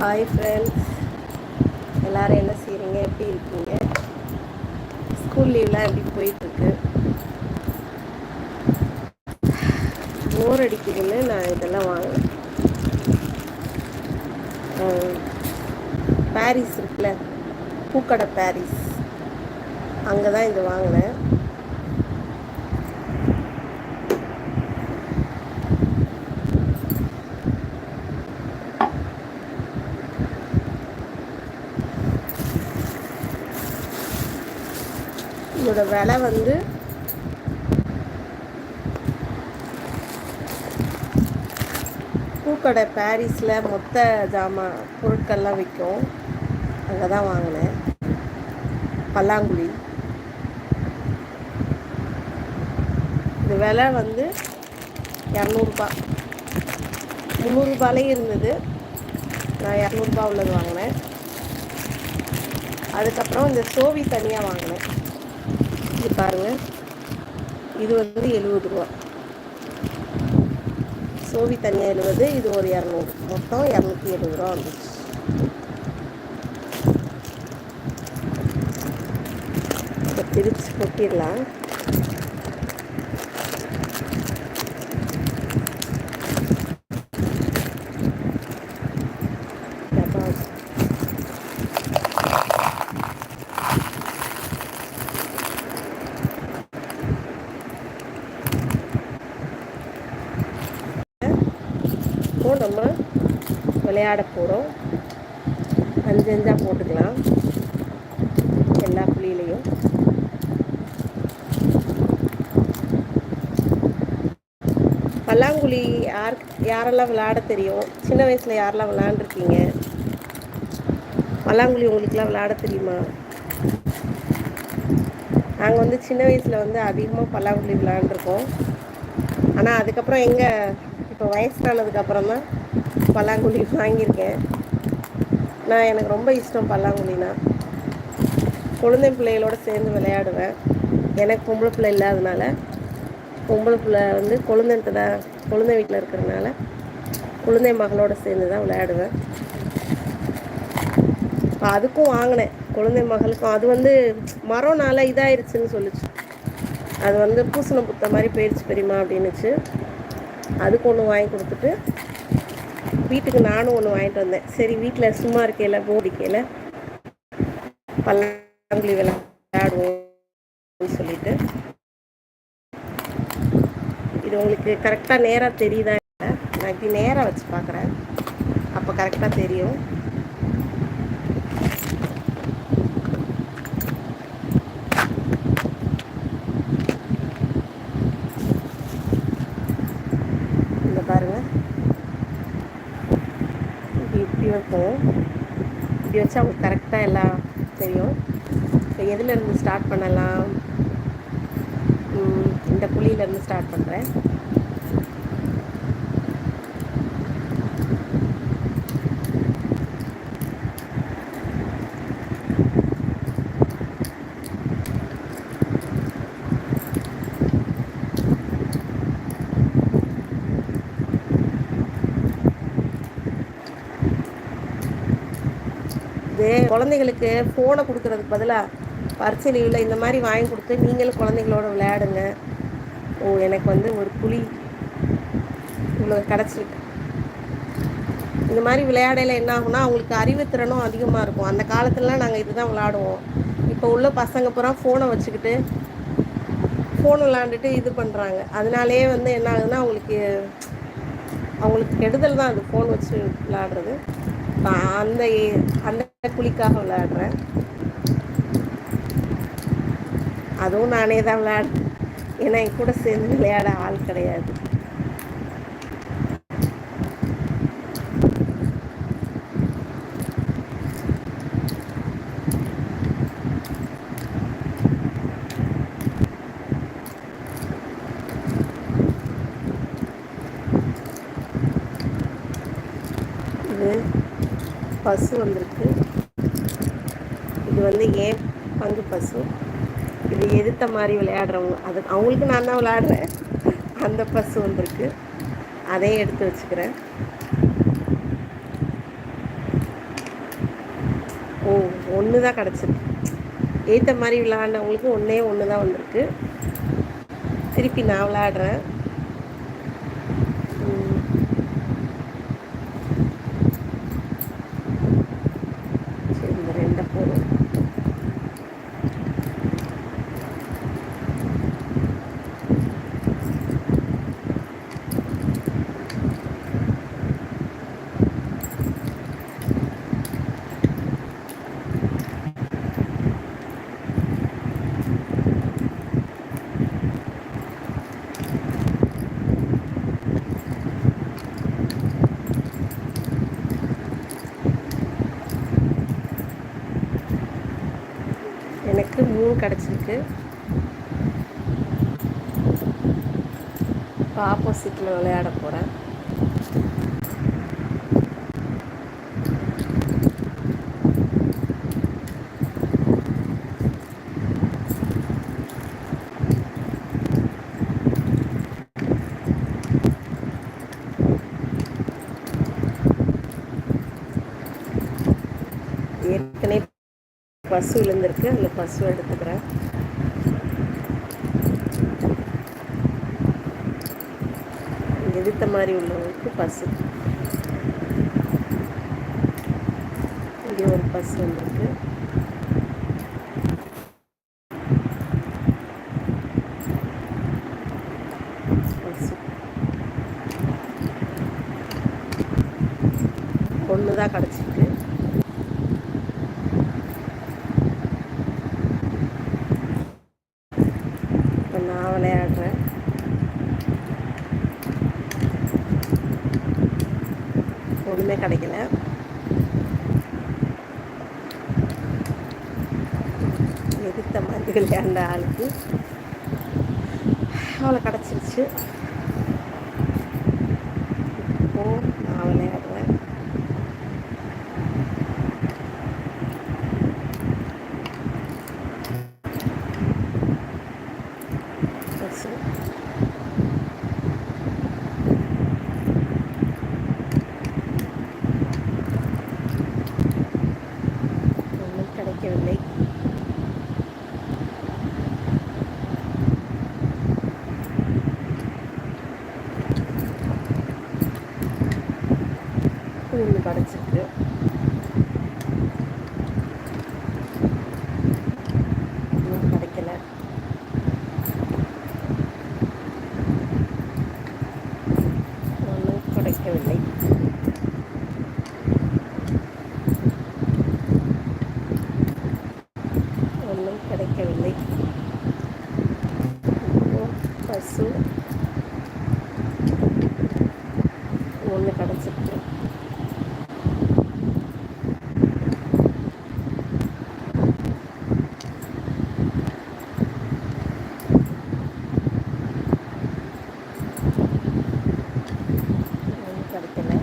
Hi friends எல்லோரும் என்ன செய்கிறீங்க எப்படி இருக்கீங்க? ஸ்கூல் லீவ்லாம் எப்படி போயிட்டுருக்கு? போர் அடிக்குதுன்னு நான் இதெல்லாம் வாங்கினேன் பாரிஸ் இருக்குல்ல? பூக்கடை பாரிஸ் அங்கே தான் இது வாங்கினேன். இதோட விலை வந்து பூக்கடை பாரிஸில் மொத்த ஜாமான் பொருட்கள்லாம் விற்கும். அங்கே தான் வாங்கினேன். பல்லாங்குழி. இது விலை வந்து இரநூறுபா. முந்நூறுபாலே இருந்தது. நான் இரநூறுபா உள்ளது வாங்கினேன். அதுக்கப்புறம் இந்த சோவி தனியாக வாங்கினேன். இது பாருங்கள் இது வந்து எழுபது ரூபா. சோவி தனியாக எழுபது இது ஒரு இரநூறு. மொத்தம் இரநூத்தி எழுபது ரூபா வந்துச்சு. இப்போ பிரித்து கொட்டிடலாம் இப்போ நம்ம விளையாட போகிறோம் அஞ்சு அஞ்சாக போட்டுக்கலாம். எல்லா புள்ளியிலையும். பல்லாங்குழி யார் யாரெல்லாம் விளையாட தெரியும்? சின்ன வயசில் யாரெல்லாம் விளையாண்டுருக்கீங்க? பல்லாங்குழி உங்களுக்குலாம் விளையாட தெரியுமா? நாங்கள் வந்து சின்ன வயசில் வந்து அதிகமாக பல்லாங்குழி விளையாண்டுருக்கோம். ஆனால் அதுக்கப்புறம் எங்கே? இப்போ வயசானதுக்கப்புறம் தான் பல்லாங்குழி வாங்கியிருக்கேன். நான் எனக்கு ரொம்ப இஷ்டம் பல்லாங்குழினா. குழந்தை பிள்ளைகளோடு சேர்ந்து விளையாடுவேன். எனக்கு பொம்பளை பிள்ளை இல்லாதனால. பொம்பளை பிள்ளை வந்து குழந்தைன்ட்டு தான் குழந்தை வீட்டில் இருக்கிறதுனால குழந்தை மகளோடு சேர்ந்து தான் விளையாடுவேன். அதுக்கும் வாங்கினேன். குழந்தை மகளுக்கும். அது வந்து மரம்னால இதாயிருச்சுன்னு சொல்லிச்சு. அது வந்து பூசணம் புத்த மாதிரி போயிடுச்சு பெரியமா அப்படின்னுச்சு. அதுக்கு ஒன்று வாங்கி கொடுத்துட்டு வீட்டுக்கு நானும் ஒன்று வாங்கிட்டு வந்தேன். சரி வீட்டில் சும்மா இருக்கையில் போடிக்கையில் பல்லாங்குழி விளையாடுவோம் சொல்லிட்டு. இது உங்களுக்கு கரெக்டாக நேராக தெரியுதா இல்லை? நான் இப்படி நேராக வச்சு பார்க்குறேன் அப்போ கரெக்டாக தெரியும் இருக்கும் இப்படி வச்சு அவங்களுக்கு கரெக்டாக எல்லாம் தெரியும். இப்போ எதுலேருந்து ஸ்டார்ட் பண்ணலாம்? இந்த புளியிலேருந்து ஸ்டார்ட் பண்ணுறேன் இது குழந்தைங்களுக்கு ஃபோனை கொடுக்குறதுக்கு பதிலாக பரிசு லீவில் இந்த மாதிரி வாங்கி கொடுத்து நீங்களும் குழந்தைங்களோட விளையாடுங்க. ஓ எனக்கு வந்து ஒரு புளி இவ்வளோ கிடச்சிருக்கு. இந்த மாதிரி விளையாடையில் என்ன ஆகும்னா அவங்களுக்கு அறிவுத்திறனும் அதிகமாக இருக்கும். அந்த காலத்துலலாம் நாங்கள் இதுதான் விளையாடுவோம். இப்போ உள்ள பசங்க பூரா ஃபோனை வச்சுக்கிட்டு ஃபோன் விளாண்டுட்டு இது பண்ணுறாங்க அதனாலே வந்து என்ன ஆகுதுன்னா அவங்களுக்கு அவங்களுக்கு கெடுதல் தான் அது ஃபோன் வச்சு விளாடுறது அந்த அந்த குழிக்காக விளையாடுறேன். அதுவும் நானே தான் விளையாடுறேன் ஏன்னா என் கூட சேர்ந்து விளையாட ஆள் கிடையாது. பசு வந்திருக்கு இது வந்து ஏன் பங்கு பசு. இது எதிர்த்த மாதிரி விளையாடுறவங்க அது அவங்களுக்கு நான் தான் விளையாடுறேன். அந்த பசு வந்திருக்கு. அதையும் எடுத்து வச்சுக்கிறேன். ஓ ஒன்று தான் கிடச்சிருக்கு ஏற்ற மாதிரி விளாண்டவங்களுக்கு ஒன்றே ஒன்று தான் வந்திருக்கு. திருப்பி நான் விளையாடுறேன் சரி இந்த ரெண்டை போதும் எனக்கு மூணு கிடச்சிருக்கு இப்போ ஆப்போசிட்டில் விளையாட போகிறேன். ஏற்கனவே பசு விழுந்திருக்கு அந்த பசு எடுத்துக்கிறேன். எதிர்த்த மாதிரி உள்ளவங்களுக்கு பஸ்ஸு இங்கே ஒரு பஸ் வந்திருக்கு. ஒன்று தான் கிடச்சிருக்கு. இப்போ நான் விளையாடுறேன் ஒன்றுமே கிடைக்கல. எதிர்த்த மாதிரி விளையாண்ட ஆளுக்கு. அவளை கிடச்சிருச்சு இப்போ நான் விளையாடுறேன் பசு ஒன்றும் கிடைக்கவில்லை ஒன்று கிடச்சிருக்கு இன்னும் கிடைக்கல ஒன்றும் கிடைக்கவில்லை ஒன்றும் கிடைக்கவில்லை இப்போ பசு ஒன்று கிடச்சிருக்கு ஒன்றும் கிடைக்கல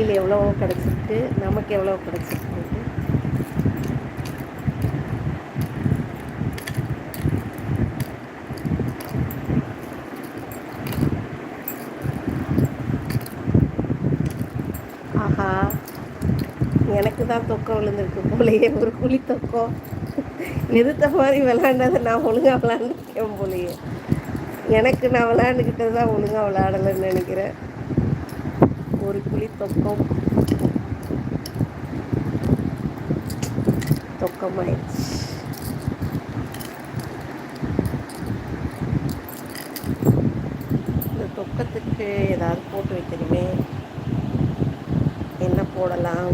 அந்த எவ்வளோ கிடச்சிருக்கு நமக்கு எவ்வளோ கிடச்சிருக்கு. ஆஹா எனக்கு தான் தொக்கம் விழுந்திருக்கு போலையே ஒரு குழி தொக்கம். எதிர்த்த மாதிரி விளாண்டதை நான் ஒழுங்காக விளாண்டுருக்கேன் போலையே. எனக்கு நான் விளாண்டுக்கிட்டது தான் ஒழுங்காக விளாடலைன்னு நினைக்கிறேன். ஒரு குழி தொக்கம். தொக்கமாயிடுச்சு இந்த தொக்கத்துக்கு ஏதாவது போட்டு வைக்கணுமே. என்ன போடலாம்?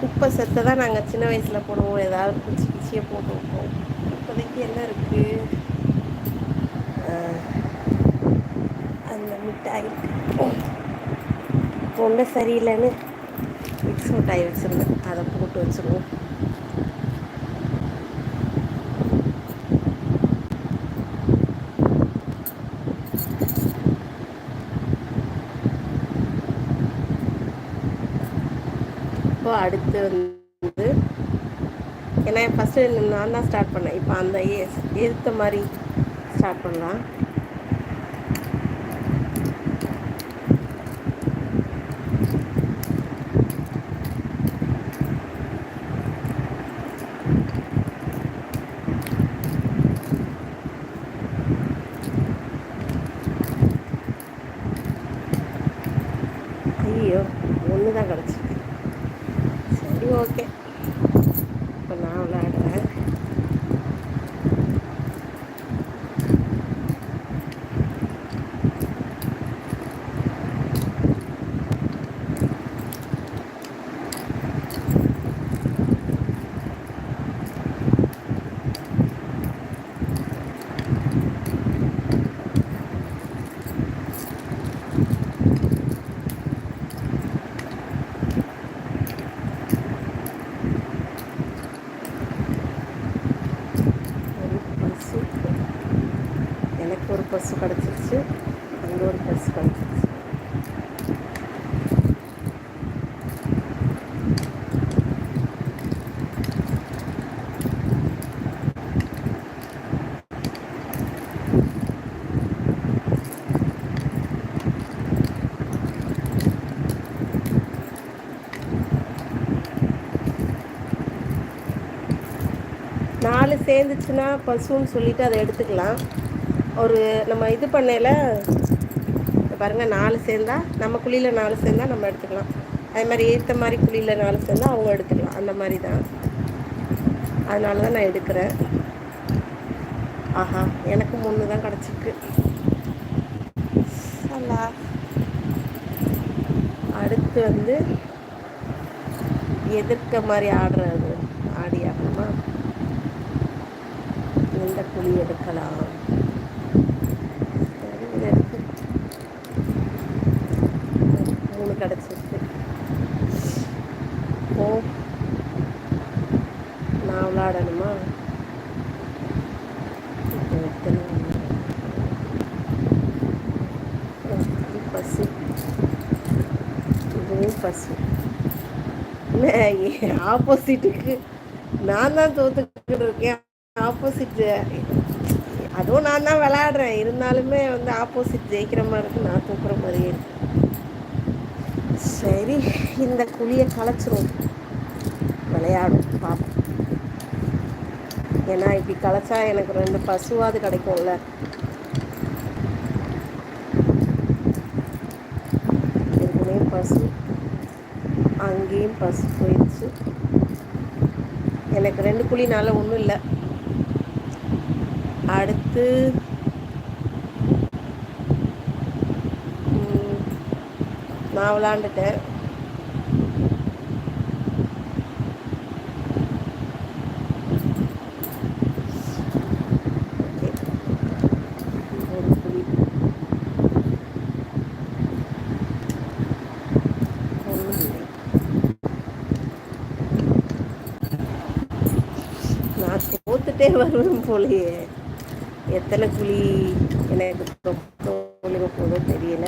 குப்பை செத்தை தான் நாங்கள் சின்ன வயசில் போடுவோம். ஏதாவது குச்சி குச்சியை போட்டு வைப்போம். இப்போதைக்கு என்ன இருக்குது அந்த மிட்டாய். ரொம்ப சரியில்லைன்னு மிக்ஸ் மிட்டாய் வச்சுருந்தேன். அதை போட்டு வச்சுருவோம் இப்போ அடுத்து வந்து ஏன்னா ஃபஸ்ட்டு நான் தான் ஸ்டார்ட் பண்ணேன். இப்போ அந்த ஏற்ற மாதிரி ஸ்டார்ட் பண்ணலாம் ஐயோ ஒன்று தான் கிடச்சிருக்கு சரி ஓகே இப்போ நான் விளையாடுறேன் ஒரு பஸ்ஸு எனக்கு ஒரு பஸ்ஸு கிடச்சிருச்சு அங்கே ஒரு பஸ் கிடச்சிருச்சு நாலு சேர்ந்துச்சுன்னா பசுன்னு சொல்லிட்டு அதை எடுத்துக்கலாம். ஒரு நம்ம இது பண்ணையில் பாருங்கள் நாலு சேர்ந்தா நம்ம குழியில் நாலு சேர்ந்தா நம்ம எடுத்துக்கலாம். அதே மாதிரி ஏற்ற மாதிரி குழியில் நாலு சேர்ந்தா அவங்க எடுத்துக்கலாம். அந்த மாதிரி தான். அதனால தான் நான் எடுக்கிறேன். ஆஹா எனக்கு மூணு தான் கிடச்சிருக்கு. அல்லா அடுத்து வந்து எதிர்க்க மாதிரி ஆடுறது. துணி எடுக்கலாம் சரி, மூணு கிடச்சிருக்கு. ஓ நான் விளாடணுமா? இப்போ எத்தனை பசு. இதுவும் பசு. ஆப்போசிட்டுக்கு நான் தான் தோத்துக்கிட்டு இருக்கேன். ஆப்போசிட்டு அதுவும் நான் தான் விளையாடுறேன். இருந்தாலுமே வந்து ஆப்போசிட் ஜெயிக்கிற மாதிரி இருக்குது நான் தூக்குற மாதிரியே இருக்கு. சரி இந்த குழியை களைச்சிரும் விளையாடும். பார்ப்போம் ஏன்னா இப்படி களைச்சா எனக்கு ரெண்டு பசுவாது கிடைக்கும்ல. இதுலேயும் பசு. அங்கேயும் பசு போயிடுச்சு. எனக்கு ரெண்டு குழினால ஒன்றும் இல்லை. அடுத்து நான் விளாண்டுட்டேன். ஒன்றும் நான் தோத்துட்டே வருவேன் போலயே. எத்தனை குழி எனக்கு தோழுக போதும் தெரியல.